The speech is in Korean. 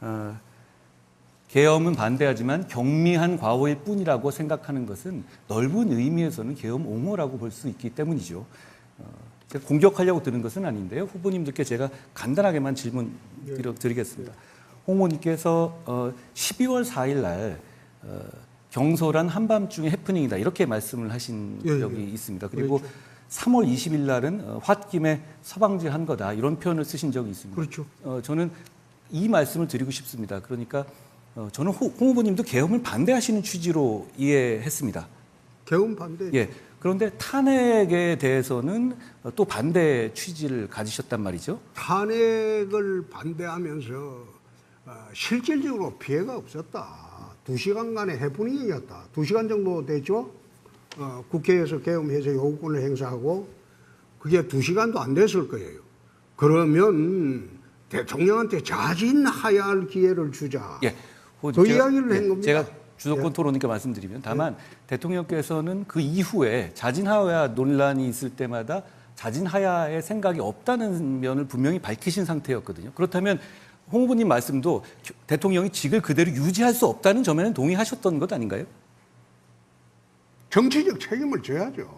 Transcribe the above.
어, 계엄은 반대하지만 경미한 과오일 뿐이라고 생각하는 것은 넓은 의미에서는 계엄 옹호라고 볼 수 있기 때문이죠. 어, 제가 공격하려고 드는 것은 아닌데요. 후보님들께 제가 간단하게만 질문 드려- 드리겠습니다. 홍 후보님께서 어, 12월 4일 날 어, 경솔한 한밤중의 해프닝이다 이렇게 말씀을 하신 예, 예. 적이 있습니다. 그리고 3월 20일 날은 어, 홧김에 서방지한 거다 이런 표현을 쓰신 적이 있습니다. 그렇죠. 어, 저는 이 말씀을 드리고 싶습니다. 그러니까 어, 저는 홍, 홍 후보님도 계엄을 반대하시는 취지로 이해했습니다. 개헌 반대. 예. 그런데 탄핵에 대해서는 어, 또 반대 취지를 가지셨단 말이죠. 탄핵을 반대하면서 어, 실질적으로 피해가 없었다. 두 시간간의 해프닝이었다. 두 시간 정도 됐죠. 어, 국회에서 계엄해서 요구권을 행사하고 그게 두 시간도 안 됐을 거예요. 그러면 대통령한테 자진하야 할 기회를 주자. 예. 그그 이야기를 한 겁니다. 제가 주도권 토론이니까 말씀드리면 다만 대통령께서는 그 이후에 자진하야 논란이 있을 때마다 자진하야의 생각이 없다는 면을 분명히 밝히신 상태였거든요. 그렇다면 홍 후보님 말씀도 겨- 대통령이 직을 그대로 유지할 수 없다는 점에는 동의하셨던 것 아닌가요? 정치적 책임을 져야죠.